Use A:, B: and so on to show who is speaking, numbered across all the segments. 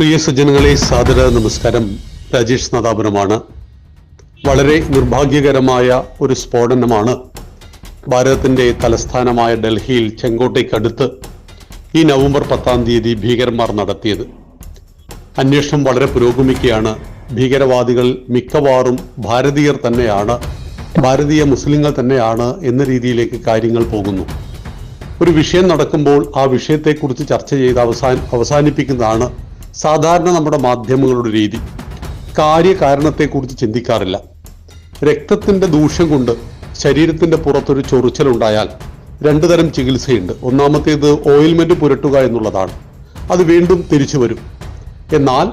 A: പ്രിയ സജ്ജനങ്ങളെ സാദര നമസ്കാരം. രാജേഷ് നാദാപുരമാണ്. വളരെ നിർഭാഗ്യകരമായ ഒരു സ്ഫോടനമാണ് ഭാരതത്തിന്റെ തലസ്ഥാനമായ ഡൽഹിയിൽ ചെങ്കോട്ടയ്ക്കടുത്ത് ഈ നവംബർ പത്താം തീയതി ഭീകരന്മാർ നടത്തിയത്. അന്വേഷണം വളരെ പുരോഗമിക്കുകയാണ്. ഭീകരവാദികൾ മിക്കവാറും ഭാരതീയർ തന്നെയാണ് ഭാരതീയ മുസ്ലിങ്ങൾ തന്നെയാണ് എന്ന രീതിയിലേക്ക് കാര്യങ്ങൾ പോകുന്നു. ഒരു വിഷയം നടക്കുമ്പോൾ ആ വിഷയത്തെക്കുറിച്ച് ചർച്ച ചെയ്ത് അവസാന അവസാനിപ്പിക്കുന്നതാണ് സാധാരണ നമ്മുടെ മാധ്യമങ്ങളുടെ രീതി. കാര്യകാരണത്തെക്കുറിച്ച് ചിന്തിക്കാറില്ല. രക്തത്തിന്റെ ദൂഷ്യം കൊണ്ട് ശരീരത്തിന്റെ പുറത്തൊരു ചൊറിച്ചലുണ്ടായാൽ രണ്ടു തരം ചികിത്സയുണ്ട്. ഒന്നാമത്തേത് ഓയിൽമെന്റ് പുരട്ടുക എന്നുള്ളതാണ്. അത് വീണ്ടും തിരിച്ചു വരും. എന്നാൽ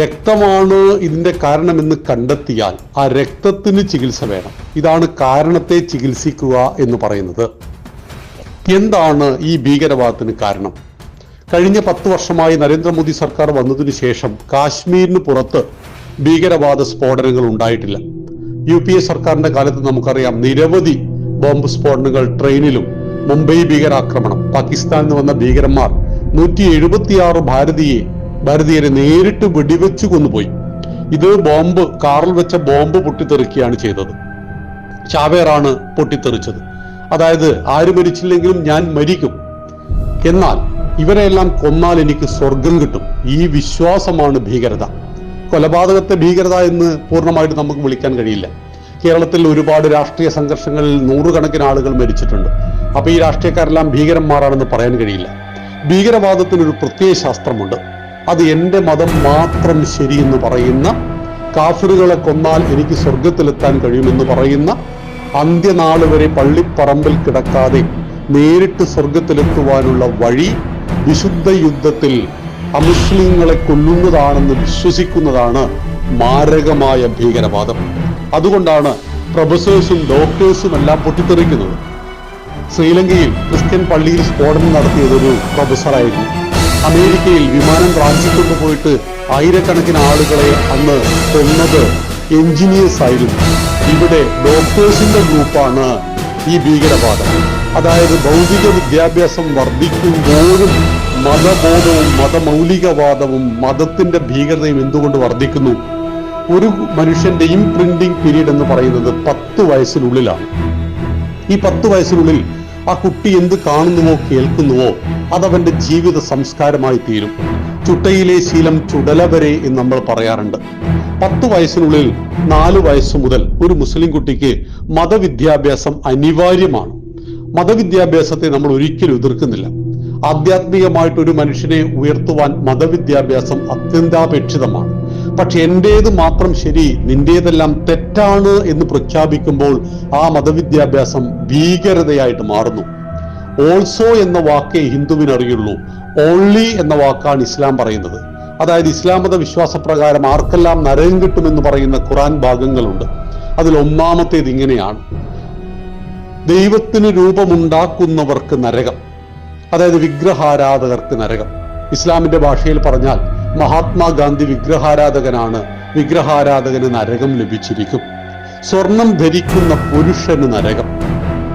A: രക്തമാണ് ഇതിന്റെ കാരണമെന്ന് കണ്ടെത്തിയാൽ ആ രക്തത്തിന് ചികിത്സ വേണം. ഇതാണ് കാരണത്തെ ചികിത്സിക്കുക എന്ന് പറയുന്നത്. എന്താണ് ഈ ഭീകരവാദത്തിന് കാരണം? കഴിഞ്ഞ പത്ത് വർഷമായി നരേന്ദ്രമോദി സർക്കാർ വന്നതിനു ശേഷം കാശ്മീരിന് പുറത്ത് ഭീകരവാദ സ്ഫോടനങ്ങൾ ഉണ്ടായിട്ടില്ല. യു പി എ സർക്കാരിന്റെ കാലത്ത് നമുക്കറിയാം നിരവധി ബോംബ് സ്ഫോടനങ്ങൾ ട്രെയിനിലും മുംബൈ ഭീകരാക്രമണം പാകിസ്ഥാനിൽ നിന്ന് വന്ന ഭീകരന്മാർ നൂറ്റി എഴുപത്തിയാറ് ഭാരതീയെ ഭാരതീയരെ നേരിട്ട് വെടിവെച്ച് കൊന്നുപോയി. ഇത് ബോംബ് കാറിൽ വെച്ച ബോംബ് പൊട്ടിത്തെറിക്കുകയാണ് ചെയ്തത്. ചാവേറാണ് പൊട്ടിത്തെറിച്ചത്. അതായത് ആര് മരിച്ചില്ലെങ്കിലും ഞാൻ മരിക്കും. എന്നാൽ ഇവരെല്ലാം കൊന്നാൽ എനിക്ക് സ്വർഗം കിട്ടും. ഈ വിശ്വാസമാണ് ഭീകരത. കൊലപാതകത്തെ ഭീകരത എന്ന് പൂർണമായിട്ട് നമുക്ക് വിളിക്കാൻ കഴിയില്ല. കേരളത്തിൽ ഒരുപാട് രാഷ്ട്രീയ സംഘർഷങ്ങളിൽ നൂറുകണക്കിന് ആളുകൾ മരിച്ചിട്ടുണ്ട്. അപ്പൊ ഈ രാഷ്ട്രീയക്കാരെല്ലാം ഭീകരന്മാരാണെന്ന് പറയാൻ കഴിയില്ല. ഭീകരവാദത്തിന് ഒരു പ്രത്യയ ശാസ്ത്രമുണ്ട്. അത് എന്റെ മതം മാത്രം ശരിയെന്ന് പറയുന്ന കാഫിറുകളെ കൊന്നാൽ എനിക്ക് സ്വർഗത്തിലെത്താൻ കഴിയുമെന്ന് പറയുന്ന അന്ത്യനാൾ വരെ പള്ളിപ്പറമ്പിൽ കിടക്കാതെ നേരിട്ട് സ്വർഗത്തിലെത്തുവാനുള്ള വഴി വിശുദ്ധ യുദ്ധത്തിൽ അമുസ്ലിങ്ങളെ കൊല്ലുന്നതാണെന്ന് വിശ്വസിക്കുന്നതാണ് മാരകമായ ഭീകരവാദം. അതുകൊണ്ടാണ് പ്രൊഫസേഴ്സും ഡോക്ടേഴ്സും എല്ലാം പൊട്ടിത്തെറിക്കുന്നത്. ശ്രീലങ്കയിൽ ക്രിസ്ത്യൻ പള്ളിയിൽ സ്ഫോടനം നടത്തിയത് ഒരു പ്രൊഫസറായിരുന്നു. അമേരിക്കയിൽ വിമാനം ട്രാൻസിറ്റ് കൊണ്ടുപോയിട്ട് ആയിരക്കണക്കിന് ആളുകളെ അന്ന് കൊന്നത് എഞ്ചിനീയേഴ്സ് ആയിരുന്നു. ഇവിടെ ഡോക്ടേഴ്സിന്റെ ഗ്രൂപ്പാണ് ഈ ഭീകരവാദം. അതായത് ഭൗതിക വിദ്യാഭ്യാസം വർദ്ധിക്കുമ്പോഴും മതബോധവും മതമൗലികവാദവും മതത്തിന്റെ ഭീകരതയും എന്തുകൊണ്ട് വർദ്ധിക്കുന്നു? ഒരു മനുഷ്യന്റെ ഇംപ്രിന്റിംഗ് പീരീഡ് എന്ന് പറയുന്നത് പത്ത് വയസ്സിനുള്ളിലാണ്. ഈ പത്ത് വയസ്സിനുള്ളിൽ ആ കുട്ടി എന്ത് കാണുന്നുവോ കേൾക്കുന്നുവോ അതവന്റെ ജീവിത സംസ്കാരമായി തീരും. ചുട്ടയിലെ ശീലം ചുടല വരെ എന്ന് നമ്മൾ പറയാറുണ്ട്. പത്ത് വയസ്സിനുള്ളിൽ നാല് വയസ്സ് മുതൽ ഒരു മുസ്ലിം കുട്ടിക്ക് മതവിദ്യാഭ്യാസം അനിവാര്യമാണ്. മതവിദ്യാഭ്യാസത്തെ നമ്മൾ ഒരിക്കലും എതിർക്കുന്നില്ല. ആധ്യാത്മികമായിട്ട് ഒരു മനുഷ്യനെ ഉയർത്തുവാൻ മതവിദ്യാഭ്യാസം അത്യന്താപേക്ഷിതമാണ്. പക്ഷെ എന്റേത് മാത്രം ശരി നിന്റേതെല്ലാം തെറ്റാണ് എന്ന് പ്രഖ്യാപിക്കുമ്പോൾ ആ മതവിദ്യാഭ്യാസം ഭീകരതയായിട്ട് മാറുന്നു. ഓൾസോ എന്ന വാക്കേ ഹിന്ദുവിന് അറിയുള്ളൂ ഓൺലി എന്ന വാക്കാണ് ഇസ്ലാം പറയുന്നത്. അതായത് ഇസ്ലാം മത വിശ്വാസപ്രകാരം ആർക്കെല്ലാം നരകം കിട്ടുമെന്ന് പറയുന്ന ഖുറാൻ ഭാഗങ്ങളുണ്ട്. അതിൽ ഒന്നാമത്തേത് ഇങ്ങനെയാണ്. ദൈവത്തിന് രൂപമുണ്ടാക്കുന്നവർക്ക് നരകം. അതായത് വിഗ്രഹാരാധകർക്ക് നരകം. ഇസ്ലാമിന്റെ ഭാഷയിൽ പറഞ്ഞാൽ മഹാത്മാഗാന്ധി വിഗ്രഹാരാധകനാണ്. വിഗ്രഹാരാധകന് നരകം ലഭിച്ചിരിക്കും. സ്വർണം ധരിക്കുന്ന പുരുഷന് നരകം.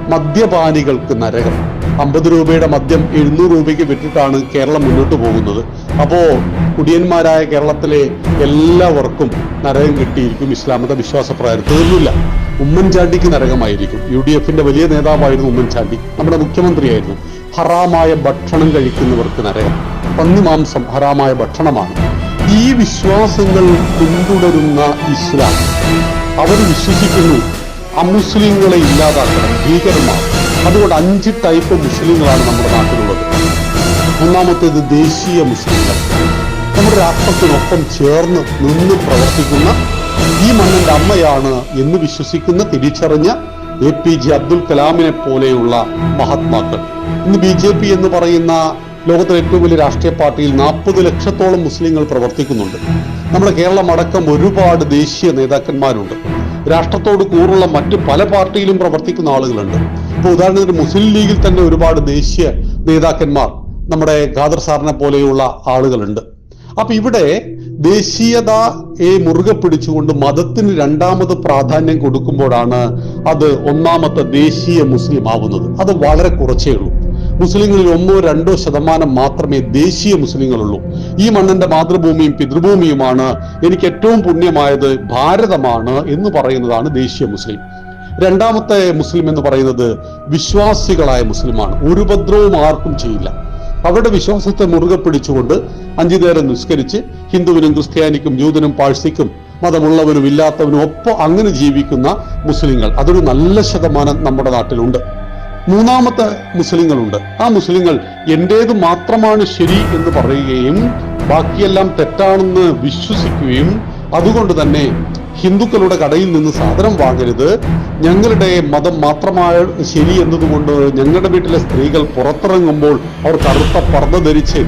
A: മദ്യപാനികൾക്ക് നരകം. അമ്പത് രൂപയുടെ മദ്യം എഴുന്നൂറ് രൂപയ്ക്ക് വിറ്റിട്ടാണ് കേരളം മുന്നോട്ട് പോകുന്നത്. അപ്പോ കുടിയന്മാരായ കേരളത്തിലെ എല്ലാവർക്കും നരകം കിട്ടിയിരിക്കും ഇസ്ലാമത വിശ്വാസ വിശ്വാസപ്രകാരം. തീർന്നില്ല. ഉമ്മൻചാണ്ടിക്ക് നരകമായിരിക്കും. യു ഡി എഫിന്റെ വലിയ നേതാവായിരുന്നു ഉമ്മൻചാണ്ടി. നമ്മുടെ മുഖ്യമന്ത്രിയായിരുന്നു. ഹറാമായ ഭക്ഷണം കഴിക്കുന്നവർക്ക് നരകം പന്നിമാംസം ഹറാമായ ഭക്ഷണമാണ്. ഈ വിശ്വാസങ്ങൾ പിന്തുടരുന്ന ഇസ്ലാം. അവർ വിശ്വസിക്കുന്നു അമുസ്ലിങ്ങളെ ഇല്ലാതാക്കണം ഭീകരന്മാർ. അതുകൊണ്ട് അഞ്ച് ടൈപ്പ് മുസ്ലിങ്ങളാണ് നമ്മുടെ നാട്ടിലുള്ളത്. ഒന്നാമത്തേത് ദേശീയ മുസ്ലിങ്ങൾ. നമ്മുടെ രാഷ്ട്രത്തിനൊപ്പം ചേർന്ന് നിന്ന് പ്രവർത്തിക്കുന്ന ഈ മണ്ണിന്റെ അമ്മയാണ് എന്ന് വിശ്വസിക്കുന്ന തിരിച്ചറിഞ്ഞ എ പി ജെ അബ്ദുൽ കലാമിനെ പോലെയുള്ള മഹാത്മാക്കൾ. ഇന്ന് ബി ജെ പി എന്ന് പറയുന്ന ലോകത്തിലെ ഏറ്റവും വലിയ രാഷ്ട്രീയ പാർട്ടിയിൽ നാൽപ്പത് ലക്ഷത്തോളം മുസ്ലിങ്ങൾ പ്രവർത്തിക്കുന്നുണ്ട്. നമ്മുടെ കേരളം അടക്കം ഒരുപാട് ദേശീയ നേതാക്കന്മാരുണ്ട്. രാഷ്ട്രത്തോട് കൂറുള്ള മറ്റ് പല പാർട്ടിയിലും പ്രവർത്തിക്കുന്ന ആളുകളുണ്ട്. ഇപ്പോൾ ഉദാഹരണത്തിന് മുസ്ലിം ലീഗിൽ തന്നെ ഒരുപാട് ദേശീയ നേതാക്കന്മാർ നമ്മുടെ ഖാദർ സാറിനെ പോലെയുള്ള ആളുകളുണ്ട്. അപ്പൊ ഇവിടെ ദേശീയതയെ മുറുകെ പിടിച്ചുകൊണ്ട് മതത്തിന് രണ്ടാമത് പ്രാധാന്യം കൊടുക്കുമ്പോഴാണ് അത് ഒന്നാമത്തെ ദേശീയ മുസ്ലിം ആവുന്നത്. അത് വളരെ കുറച്ചേ ഉള്ളൂ. മുസ്ലിങ്ങളിൽ ഒന്നോ രണ്ടോ ശതമാനം മാത്രമേ ദേശീയ മുസ്ലിങ്ങളുള്ളൂ. ഈ മണ്ണിന്റെ മാതൃഭൂമിയും പിതൃഭൂമിയുമാണ്. എനിക്ക് ഏറ്റവും പുണ്യമായത് ഭാരതമാണ് എന്ന് പറയുന്നതാണ് ദേശീയ മുസ്ലിം. രണ്ടാമത്തെ മുസ്ലിം എന്ന് പറയുന്നത് വിശ്വാസികളായ മുസ്ലിമാണ്. ഒരു ഉപദ്രവവും ആർക്കും ചെയ്യില്ല. അവരുടെ വിശ്വാസത്തെ മുറുകെ പിടിച്ചുകൊണ്ട് അഞ്ചു നേരം നിസ്കരിച്ച് ഹിന്ദുവിനും ക്രിസ്ത്യാനിക്കും ജൂതനും പാഴ്സിക്കും മതമുള്ളവനും ഇല്ലാത്തവനും ഒപ്പം അങ്ങനെ ജീവിക്കുന്ന മുസ്ലിങ്ങൾ. അതൊരു നല്ല ശതമാനം നമ്മുടെ നാട്ടിലുണ്ട്. മൂന്നാമത്തെ മുസ്ലിങ്ങളുണ്ട്. ആ മുസ്ലിങ്ങൾ എന്റേത് മാത്രമാണ് ശരി എന്ന് പറയുകയും ബാക്കിയെല്ലാം തെറ്റാണെന്ന് വിശ്വസിക്കുകയും അതുകൊണ്ട് തന്നെ ഹിന്ദുക്കളുടെ കടയിൽ നിന്ന് സാധനം വാങ്ങരുത്. ഞങ്ങളുടെ മതം മാത്രമാണ് ശരി എന്നതുകൊണ്ട് ഞങ്ങളുടെ വീട്ടിലെ സ്ത്രീകൾ പുറത്തിറങ്ങുമ്പോൾ അവർ കറുത്ത പർദ്ദ ധരിച്ച്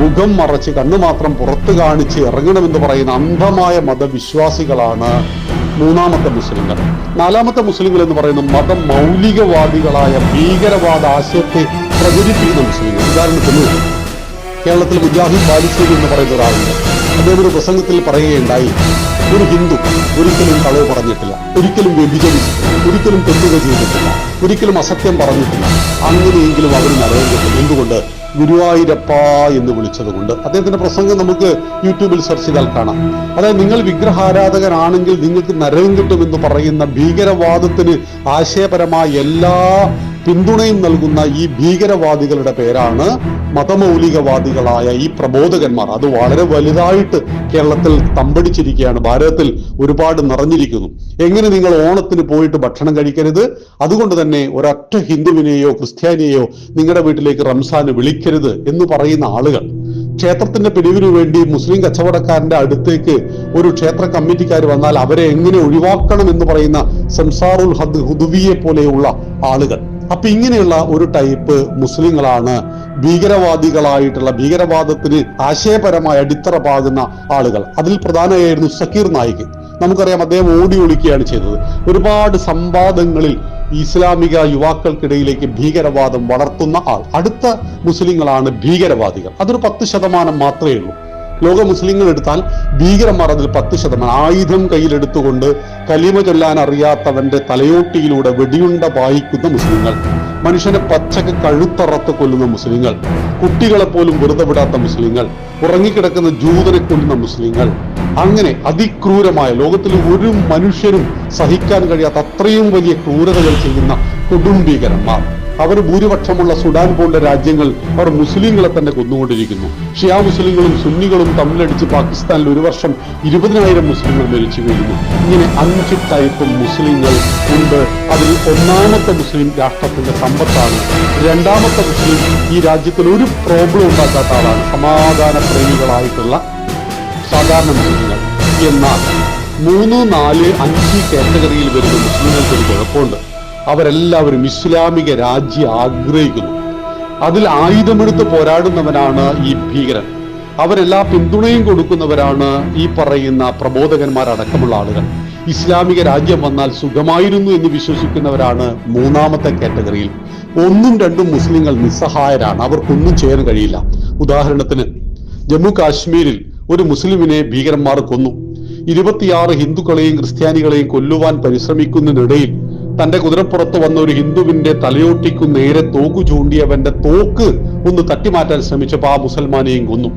A: മുഖം മറച്ച് കണ്ണു മാത്രം പുറത്ത് കാണിച്ച് ഇറങ്ങണമെന്ന് പറയുന്ന അന്ധമായ മതവിശ്വാസികളാണ് മൂന്നാമത്തെ മുസ്ലിങ്ങൾ. നാലാമത്തെ മുസ്ലിങ്ങൾ എന്ന് പറയുന്ന മത മൗലികവാദികളായ ഭീകരവാദ ആശയത്തെ പ്രചരിപ്പിക്കുന്ന മുസ്ലിങ്ങൾ. ഉദാഹരണത്തിന് കേരളത്തിൽ മുജാഹിദ് ബാലിശ്ശേരി എന്ന് പറയുന്ന ഒരാളുണ്ട്. അദ്ദേഹം ഒരു പ്രസംഗത്തിൽ പറയുകയുണ്ടായി ഒരു ഹിന്ദു ഒരിക്കലും കളവ് പറഞ്ഞിട്ടില്ല ഒരിക്കലും വ്യഭിചരിച്ചിട്ടില്ല ഒരിക്കലും തെറ്റുക ചെയ്തിട്ടില്ല ഒരിക്കലും അസത്യം പറഞ്ഞിട്ടില്ല അങ്ങനെയെങ്കിലും അവർ നരകം കിട്ടും എന്തുകൊണ്ട്? ഗുരുവായൂരപ്പ എന്ന് വിളിച്ചത് കൊണ്ട് അദ്ദേഹത്തിന്റെ പ്രസംഗം നമുക്ക് യൂട്യൂബിൽ സെർച്ച് ചെയ്താൽ കാണാം. അതായത് നിങ്ങൾ വിഗ്രഹാരാധകനാണെങ്കിൽ നിങ്ങൾക്ക് നരകം കിട്ടുമെന്ന് പറയുന്ന ഭീകരവാദത്തിന് ആശയപരമായ എല്ലാ പിന്തുണയും നൽകുന്ന ഈ ഭീകരവാദികളുടെ പേരാണ് മതമൗലികവാദികളായ ഈ പ്രബോധകന്മാർ. അത് വളരെ വലുതായിട്ട് കേരളത്തിൽ തമ്പടിച്ചിരിക്കുകയാണ്. ഭാരതത്തിൽ ഒരുപാട് നിറഞ്ഞിരിക്കുന്നു. എങ്ങനെ നിങ്ങൾ ഓണത്തിന് പോയിട്ട് ഭക്ഷണം കഴിക്കരുത്? അതുകൊണ്ട് തന്നെ ഒരൊറ്റ ഹിന്ദുവിനെയോ ക്രിസ്ത്യാനിയെയോ നിങ്ങളുടെ വീട്ടിലേക്ക് റംസാൻ വിളിക്കരുത് എന്ന് പറയുന്ന ആളുകൾ. ക്ഷേത്രത്തിന്റെ പിരിവിനു വേണ്ടി മുസ്ലിം കച്ചവടക്കാരന്റെ അടുത്തേക്ക് ഒരു ക്ഷേത്ര കമ്മിറ്റിക്കാർ വന്നാൽ അവരെ എങ്ങനെ ഒഴിവാക്കണം എന്ന് പറയുന്ന സംസാറുൽ ഹദ് ഹുദുവിയെ പോലെയുള്ള ആളുകൾ. അപ്പൊ ഇങ്ങനെയുള്ള ഒരു ടൈപ്പ് മുസ്ലിങ്ങളാണ് ഭീകരവാദികളായിട്ടുള്ള ഭീകരവാദത്തിന് ആശയപരമായ അടിത്തറ പാകുന്ന ആളുകൾ. അതിൽ പ്രധാനമായിരുന്നു സക്കീർ നായിക്. നമുക്കറിയാം അദ്ദേഹം ഓടി ഒളിക്കുകയാണ് ചെയ്തത്. ഒരുപാട് സംവാദങ്ങളിൽ ഇസ്ലാമിക യുവാക്കൾക്കിടയിലേക്ക് ഭീകരവാദം വളർത്തുന്ന ആൾ. അടുത്ത മുസ്ലിങ്ങളാണ് ഭീകരവാദികൾ. അതൊരു പത്ത് ശതമാനം മാത്രമേ ഉള്ളൂ. ലോക മുസ്ലിങ്ങൾ എടുത്താൽ ഭീകരന്മാർ അതിൽ പത്ത് ശതമാനം. ആയുധം കയ്യിലെടുത്തുകൊണ്ട് കലിമ ചൊല്ലാൻ അറിയാത്തവന്റെ തലയോട്ടിയിലൂടെ വെടിയുണ്ട വായിക്കുന്ന മുസ്ലിങ്ങൾ. മനുഷ്യനെ പച്ചക്ക് കഴുത്തറത്ത് കൊല്ലുന്ന മുസ്ലിങ്ങൾ. കുട്ടികളെ പോലും വെറുതെ വിടാത്ത മുസ്ലിങ്ങൾ. ഉറങ്ങിക്കിടക്കുന്ന ജൂതനെ കൊല്ലുന്ന മുസ്ലിങ്ങൾ. അങ്ങനെ അതിക്രൂരമായ ലോകത്തിൽ ഒരു മനുഷ്യനും സഹിക്കാൻ കഴിയാത്ത അത്രയും വലിയ ക്രൂരതകൾ ചെയ്യുന്ന കൊടുംഭീകരന്മാർ അവർ ഭൂരിപക്ഷമുള്ള സുഡാൻ പോലുള്ള രാജ്യങ്ങൾ അവർ മുസ്ലിങ്ങളെ തന്നെ കൊന്നുകൊണ്ടിരിക്കുന്നു. ഷിയാ മുസ്ലിങ്ങളും സുന്നികളും തമ്മിലടിച്ച് പാകിസ്ഥാനിൽ ഒരു വർഷം ഇരുപതിനായിരം മുസ്ലിങ്ങൾ മരിച്ചു വീഴുന്നു. ഇങ്ങനെ അഞ്ച് ടൈപ്പ് മുസ്ലിങ്ങൾ ഉണ്ട്. അതിൽ ഒന്നാമത്തെ മുസ്ലിം രാഷ്ട്രത്തിന്റെ സമ്പത്താണ്. രണ്ടാമത്തെ മുസ്ലിം ഈ രാജ്യത്തിൽ ഒരു പ്രോബ്ലം ഉണ്ടാക്കാത്ത ആളാണ്. സമാധാന പ്രേമികളായിട്ടുള്ള സാധാരണ മുസ്ലിങ്ങൾ. എന്നാൽ മൂന്ന് നാല് അഞ്ച് കാറ്റഗറിയിൽ വരുന്ന മുസ്ലിങ്ങൾക്ക് ഒരു കുഴപ്പമുണ്ട്. അവരെല്ലാവരും ഇസ്ലാമിക രാജ്യം ആഗ്രഹിക്കുന്നു. അതിൽ ആയുധമെടുത്ത് പോരാടുന്നവനാണ് ഈ ഭീകരൻ അവരെല്ലാ പിന്തുണയും കൊടുക്കുന്നവരാണ് ഈ പറയുന്ന പ്രബോധകന്മാരടക്കമുള്ള ആളുകൾ. ഇസ്ലാമിക രാജ്യം വന്നാൽ സുഖമായിരുന്നു എന്ന് വിശ്വസിക്കുന്നവരാണ് മൂന്നാമത്തെ കാറ്റഗറിയിൽ. ഒന്നും രണ്ടും മുസ്ലിങ്ങൾ നിസ്സഹായരാണ്. അവർക്കൊന്നും ചെയ്യാൻ കഴിയില്ല. ഉദാഹരണത്തിന് ജമ്മു കാശ്മീരിൽ ഒരു മുസ്ലിമിനെ ഭീകരന്മാർ കൊന്നു. ഇരുപത്തിയാറ് ഹിന്ദുക്കളെയും ക്രിസ്ത്യാനികളെയും കൊല്ലുവാൻ പരിശ്രമിക്കുന്നതിനിടയിൽ തന്റെ കുതിരപ്പുറത്ത് വന്ന ഒരു ഹിന്ദുവിന്റെ തലയോട്ടിക്കു നേരെ തോക്കു ചൂണ്ടിയവന്റെ തോക്ക് ഒന്ന് തട്ടിമാറ്റാൻ ശ്രമിച്ചപ്പോൾ ആ മുസൽമാനെയും കൊന്നു.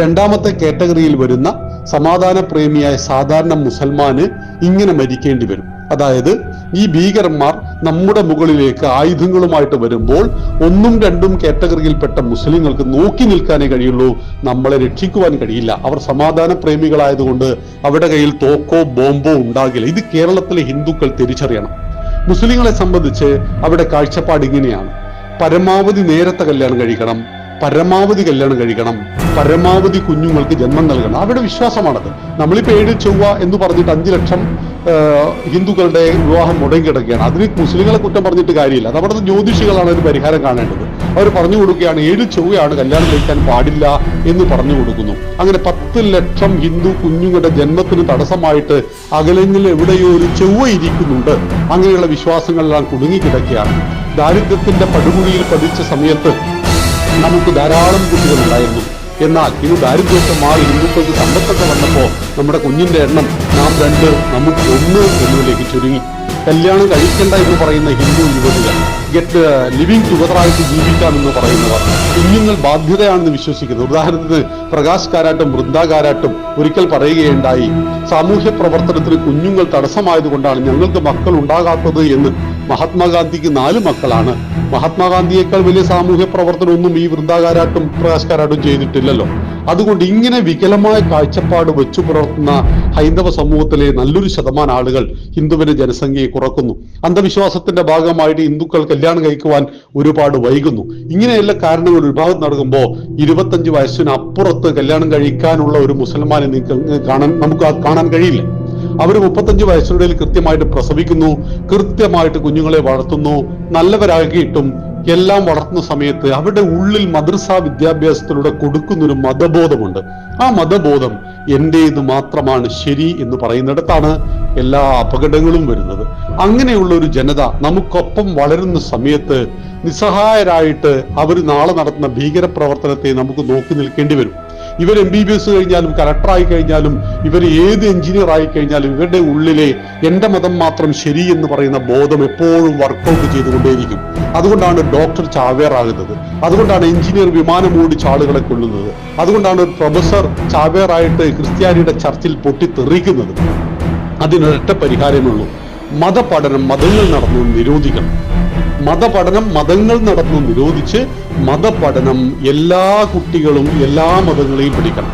A: രണ്ടാമത്തെ കാറ്റഗറിയിൽ വരുന്ന സമാധാന പ്രേമിയായ സാധാരണ മുസൽമാന് ഇങ്ങനെ മരിക്കേണ്ടി വരും. അതായത് ഈ ഭീകരന്മാർ നമ്മുടെ മുകളിലേക്ക് ആയുധങ്ങളുമായിട്ട് വരുമ്പോൾ ഒന്നും രണ്ടും കാറ്റഗറിയിൽപ്പെട്ട മുസ്ലിങ്ങൾക്ക് നോക്കി നിൽക്കാനേ കഴിയുള്ളൂ. നമ്മളെ രക്ഷിക്കുവാൻ കഴിയില്ല. അവർ സമാധാന പ്രേമികളായതുകൊണ്ട് അവരുടെ കയ്യിൽ തോക്കോ ബോംബോ ഉണ്ടാകില്ല. ഇത് കേരളത്തിലെ ഹിന്ദുക്കൾ തിരിച്ചറിയണം. മുസ്ലിങ്ങളെ സംബന്ധിച്ച് അവിടെ കാഴ്ചപ്പാട് ഇങ്ങനെയാണ്. പരമാവധി നേരത്തെ കല്യാണം കഴിക്കണം പരമാവധി കല്യാണം കഴിക്കണം പരമാവധി കുഞ്ഞുങ്ങൾക്ക് ജന്മം നൽകണം. അവരുടെ വിശ്വാസമാണത്. നമ്മളിപ്പോ ഏഴ് ചൊവ്വ എന്ന് പറഞ്ഞിട്ട് അഞ്ചു ലക്ഷം ഹിന്ദുക്കളുടെ വിവാഹം മുടങ്ങിക്കിടക്കുകയാണ്. അതിന് മുസ്ലിങ്ങളെ കുറ്റം പറഞ്ഞിട്ട് കാര്യമില്ല. അത് അവിടുത്തെ ജ്യോതിഷികളാണ് ഒരു പരിഹാരം കാണേണ്ടത്. അവർ പറഞ്ഞു കൊടുക്കുകയാണ് ഏഴ് ചൊവ്വയാണ് കല്യാണം കഴിക്കാൻ പാടില്ല എന്ന് പറഞ്ഞു കൊടുക്കുന്നു. അങ്ങനെ പത്ത് ലക്ഷം ഹിന്ദു കുഞ്ഞുങ്ങളുടെ ജന്മത്തിന് തടസ്സമായിട്ട് അകലെങ്കിൽ എവിടെയോ ഒരു ചൊവ്വ ഇരിക്കുന്നുണ്ട്. അങ്ങനെയുള്ള വിശ്വാസങ്ങളെല്ലാം കുടുങ്ങിക്കിടക്കുകയാണ്. ദാരിദ്ര്യത്തിന്റെ പടുകുഴിയിൽ പതിച്ച സമയത്ത് നമുക്ക് ധാരാളം കുട്ടികൾ ഉണ്ടായിരുന്നു. എന്നാൽ ഇത് ദാരിദ്ര്യത്തെ മാറി ഹിന്ദുക്കൾക്ക് സമ്പത്തൊക്കെ വന്നപ്പോൾ നമ്മുടെ കുഞ്ഞിന്റെ എണ്ണം നാം രണ്ട് നമുക്ക് ഒന്ന് എന്നതിലേക്ക് ചുരുങ്ങി കല്യാണം കഴിക്കണ്ട എന്ന് പറയുന്ന ഹിന്ദു യുവതികൾ ഗെറ്റ് ലിവിങ് ടുഗതറായിട്ട് ജീവിക്കാമെന്ന് പറയുന്നവർ കുഞ്ഞുങ്ങൾ ബാധ്യതയാണെന്ന് വിശ്വസിക്കുന്നു. ഉദാഹരണത്തിന് പ്രകാശ് കാരാട്ടും വൃന്ദ കാരാട്ടും ഒരിക്കൽ പറയുകയുണ്ടായി സാമൂഹ്യ പ്രവർത്തനത്തിന് കുഞ്ഞുങ്ങൾ തടസ്സമായതുകൊണ്ടാണ് ഞങ്ങൾക്ക് മക്കൾ ഉണ്ടാകാത്തത് എന്ന് മഹാത്മാഗാന്ധിക്ക് നാല് മക്കളാണ്. മഹാത്മാഗാന്ധിയേക്കാൾ വലിയ സാമൂഹ്യ പ്രവർത്തനമൊന്നും ഈ വൃന്ദാകാരാട്ടും പ്രകാശ് കാരാട്ടും ചെയ്തിട്ടില്ലല്ലോ. അതുകൊണ്ട് ഇങ്ങനെ വികലമായ കാഴ്ചപ്പാട് വെച്ചു പുലർത്തുന്ന ഹൈന്ദവ സമൂഹത്തിലെ നല്ലൊരു ശതമാനം ആളുകൾ ഹിന്ദുവിന്റെ ജനസംഖ്യയെ കുറക്കുന്നു. അന്ധവിശ്വാസത്തിന്റെ ഭാഗമായിട്ട് ഹിന്ദുക്കൾ കല്യാണം കഴിക്കുവാൻ ഒരുപാട് വൈകുന്നു. ഇങ്ങനെയുള്ള കാരണങ്ങൾ വിഭാഗം നടക്കുമ്പോൾ ഇരുപത്തഞ്ച് വയസ്സിനപ്പുറത്ത് കല്യാണം കഴിക്കാനുള്ള ഒരു മുസൽമാനെ കാണാൻ നമുക്ക് കാണാൻ കഴിയില്ല. അവർ മുപ്പത്തഞ്ച് വയസ്സിനിടയിൽ കൃത്യമായിട്ട് പ്രസവിക്കുന്നു കൃത്യമായിട്ട് കുഞ്ഞുങ്ങളെ വളർത്തുന്നു നല്ലവരാകിയിട്ടും എല്ലാം വളർത്തുന്ന സമയത്ത് അവരുടെ ഉള്ളിൽ മദ്രസ വിദ്യാഭ്യാസത്തിലൂടെ കൊടുക്കുന്നൊരു മതബോധമുണ്ട്. ആ മതബോധം എന്റേത് മാത്രമാണ് ശരി എന്ന് പറയുന്നിടത്താണ് എല്ലാ അപകടങ്ങളും വരുന്നത്. അങ്ങനെയുള്ള ഒരു ജനത നമുക്കൊപ്പം വളരുന്ന സമയത്ത് നിസ്സഹായരായിട്ട് അവർ നാളെ നടത്തുന്ന ഭീകരപ്രവർത്തനത്തെ നമുക്ക് നോക്കി നിൽക്കേണ്ടി വരും. ഇവർ എം ബി ബി എസ് കഴിഞ്ഞാലും കലക്ടറായി കഴിഞ്ഞാലും ഇവർ ഏത് എഞ്ചിനീയർ ആയി കഴിഞ്ഞാലും ഇവരുടെ ഉള്ളിലെ എന്റെ മതം മാത്രം ശരി എന്ന് പറയുന്ന ബോധം എപ്പോഴും വർക്കൗട്ട് ചെയ്തുകൊണ്ടേയിരിക്കും. അതുകൊണ്ടാണ് ഡോക്ടർ ചാവേറാകുന്നത്. അതുകൊണ്ടാണ് എഞ്ചിനീയർ വിമാനം ഓടിച്ച് ആളുകളെ കൊല്ലുന്നത്. അതുകൊണ്ടാണ് പ്രൊഫസർ ചാവേറായിട്ട് ക്രിസ്ത്യാനിയുടെ ചർച്ചിൽ പൊട്ടിത്തെറിക്കുന്നത്. അതിനൊരൊറ്റ പരിഹാരമുള്ളൂ മതപഠനം മതങ്ങൾ നടന്നു നിരോധിക്കണം. മതപഠനം മതങ്ങൾ നടന്നു നിരോധിച്ച് മതപഠനം എല്ലാ കുട്ടികളും എല്ലാ മതങ്ങളെയും പഠിക്കണം.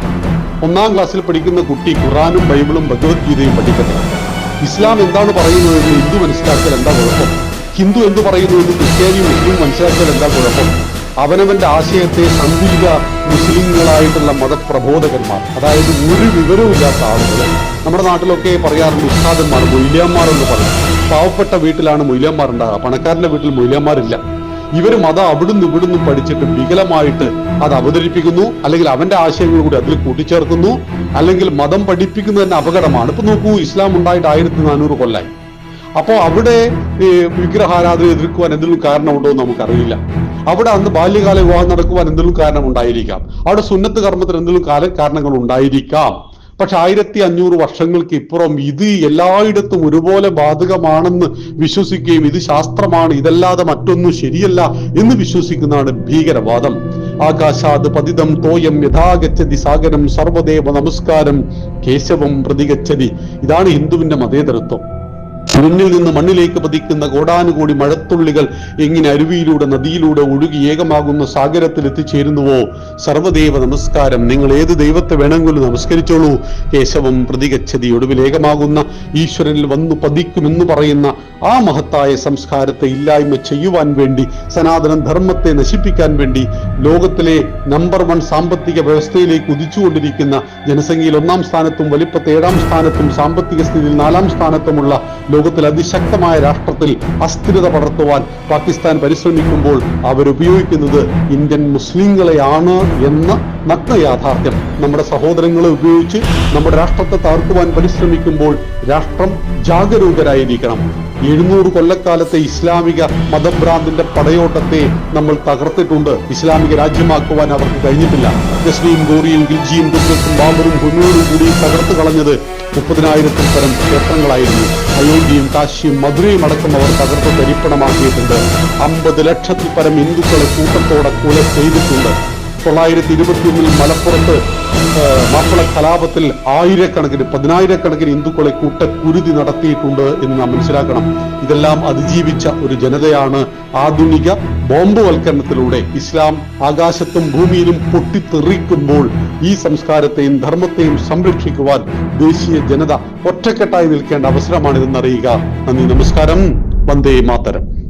A: ഒന്നാം ക്ലാസ്സിൽ പഠിക്കുന്ന കുട്ടി ഖുറാനും ബൈബിളും ഭഗവത്ഗീതയും പഠിക്കട്ടെ. ഇസ്ലാം എന്താണ് പറയുന്നത് എന്ന് ഹിന്ദു മനസ്സിലാക്കൽ എന്താ കുഴപ്പം? ഹിന്ദു എന്ത് പറയുന്നുവെന്ന് എന്ന് ക്രിസ്ത്യാനിയും മുസ്ലിം മനസ്സിലാക്കൽ എന്താ കുഴപ്പം? അവനവന്റെ ആശയത്തെ സന്തുലിത മുസ്ലിങ്ങളായിട്ടുള്ള മതപ്രബോധകന്മാർ അതായത് ഒരു വിവരവുമില്ലാത്ത ആളുകൾ. നമ്മുടെ നാട്ടിലൊക്കെ പറയാറുണ്ട് ഉസ്താദന്മാർ മൊയ്ലിയന്മാർ എന്ന് പറയും. പാവപ്പെട്ട വീട്ടിലാണ് മൊയ്ലിയന്മാർ ഉണ്ടാകുക പണക്കാരന്റെ വീട്ടിൽ മൊയ്ലിയന്മാരില്ല ഇവർ മതം അവിടുന്ന് ഇവിടുന്ന് പഠിച്ചിട്ട് വികലമായിട്ട് അത് അവതരിപ്പിക്കുന്നു. അല്ലെങ്കിൽ അവന്റെ ആശയങ്ങൾ കൂടി അതിൽ കൂട്ടിച്ചേർക്കുന്നു. അല്ലെങ്കിൽ മതം പഠിപ്പിക്കുന്നത് തന്നെ അപകടമാണ്. ഇപ്പൊ നോക്കൂ ഇസ്ലാം ഉണ്ടായിട്ട് ആയിരത്തി നാനൂറ് കൊല്ലായി. അപ്പോൾ അവിടെ വിഗ്രഹാരാധന എതിർക്കുവാൻ എന്തെങ്കിലും കാരണമുണ്ടോ എന്ന് നമുക്കറിയില്ല. അവിടെ അന്ന് ബാല്യകാല വിവാഹം നടക്കുവാൻ എന്തെങ്കിലും കാരണം ഉണ്ടായിരിക്കാം അവിടെ സുന്നത്ത് കർമ്മത്തിന് എന്തെങ്കിലും കാല കാരണങ്ങൾ ഉണ്ടായിരിക്കാം. പക്ഷെ ആയിരത്തി അഞ്ഞൂറ് വർഷങ്ങൾക്ക് ഇപ്പുറം ഇത് എല്ലായിടത്തും ഒരുപോലെ ബാധകമാണെന്ന് വിശ്വസിക്കുകയും ഇത് ശാസ്ത്രമാണ് ഇതല്ലാതെ മറ്റൊന്നും ശരിയല്ല എന്ന് വിശ്വസിക്കുന്നതാണ് ഭീകരവാദം. ആകാശാത് പതിതം തോയം യഥാഗച്ഛതി സാഗരം സർവദേവ നമസ്കാരം കേശവം പ്രതികച്ചതി ഇതാണ് ഹിന്ദുവിന്റെ മതേതരത്വം. മുന്നിൽ നിന്ന് മണ്ണിലേക്ക് പതിക്കുന്ന കോടാനുകോടി മഴത്തുള്ളികൾ എങ്ങനെ അരുവിയിലൂടെ നദിയിലൂടെ ഒഴുകി ഏകമാകുന്ന സാഗരത്തിൽ എത്തിച്ചേരുന്നുവോ? സർവദേവ നമസ്കാരം. നിങ്ങൾ ഏത് ദൈവത്തെ വേണമെങ്കിലും നമസ്കരിച്ചോളൂ. കേശവം പ്രതികച്ചതി ഒടുവിൽ ഏകമാകുന്ന ഈശ്വരനിൽ വന്നു പതിക്കുമെന്ന് പറയുന്ന ആ മഹത്തായ സംസ്കാരത്തെ ഇല്ലായ്മ ചെയ്യുവാൻ വേണ്ടി സനാതന ധർമ്മത്തെ നശിപ്പിക്കാൻ വേണ്ടി ലോകത്തിലെ നമ്പർ വൺ സാമ്പത്തിക വ്യവസ്ഥയിലേക്ക് ഉദിച്ചുകൊണ്ടിരിക്കുന്ന ജനസംഖ്യയിൽ ഒന്നാം സ്ഥാനത്തും വലിപ്പത്തെ ഏഴാം സ്ഥാനത്തും സാമ്പത്തിക സ്ഥിതിയിൽ നാലാം സ്ഥാനത്തുമുള്ള ലോകത്തിൽ അതിശക്തമായ രാഷ്ട്രത്തിൽ അസ്ഥിരത പടർത്തുവാൻ പാകിസ്ഥാൻ പരിശ്രമിക്കുമ്പോൾ അവരുപയോഗിക്കുന്നത് ഇന്ത്യൻ മുസ്ലിങ്ങളെയാണ് എന്ന നഗ്ന യാഥാർത്ഥ്യം. നമ്മുടെ സഹോദരങ്ങളെ ഉപയോഗിച്ച് നമ്മുടെ രാഷ്ട്രത്തെ തകർക്കുവാൻ പരിശ്രമിക്കുമ്പോൾ രാഷ്ട്രം ജാഗരൂകരായിരിക്കണം. എഴുന്നൂറ് കൊല്ലക്കാലത്തെ ഇസ്ലാമിക മതഭ്രാന്തിന്റെ പടയോട്ടത്തെ നമ്മൾ തകർത്തിട്ടുണ്ട്. ഇസ്ലാമിക രാജ്യമാക്കുവാൻ അവർക്ക് കഴിഞ്ഞിട്ടില്ല. ജസ്ലിയും ഗോറിയും ഗിൽജിയും ബാബറും ഹുനൂറും കൂടി തകർത്തു കളഞ്ഞത് മുപ്പതിനായിരത്തിൽ പരം ക്ഷേത്രങ്ങളായിരുന്നു. അയോധ്യയും കാശിയും മധുരയും അടക്കം അവർ തകർത്ത് തരിപ്പണമാക്കിയിട്ടുണ്ട്. അമ്പത് ലക്ഷത്തിൽ പരം ഹിന്ദുക്കളെ കൂട്ടത്തോടെ കൊല ചെയ്തിട്ടുണ്ട്. തൊള്ളായിരത്തി ഇരുപത്തിയൊന്നിൽ മലപ്പുറത്ത് മാപ്പിള കലാപത്തിൽ ആയിരക്കണക്കിന് പതിനായിരക്കണക്കിന് ഹിന്ദുക്കളെ കൂട്ടക്കുരുതി നടത്തിയിട്ടുണ്ട് എന്ന് നാം മനസ്സിലാക്കണം. ഇതെല്ലാം അതിജീവിച്ച ഒരു ജനതയാണ് ആധുനിക ബോംബുവൽക്കരണത്തിലൂടെ ഇസ്ലാം ആകാശത്തും ഭൂമിയിലും പൊട്ടിത്തെറിക്കുമ്പോൾ ഈ സംസ്കാരത്തെയും ധർമ്മത്തെയും സംരക്ഷിക്കുവാൻ ദേശീയ ജനത ഒറ്റക്കെട്ടായി നിൽക്കേണ്ട അവസരമാണിതെന്നറിയുക. നന്ദി നമസ്കാരം. വന്ദേ മാതരം.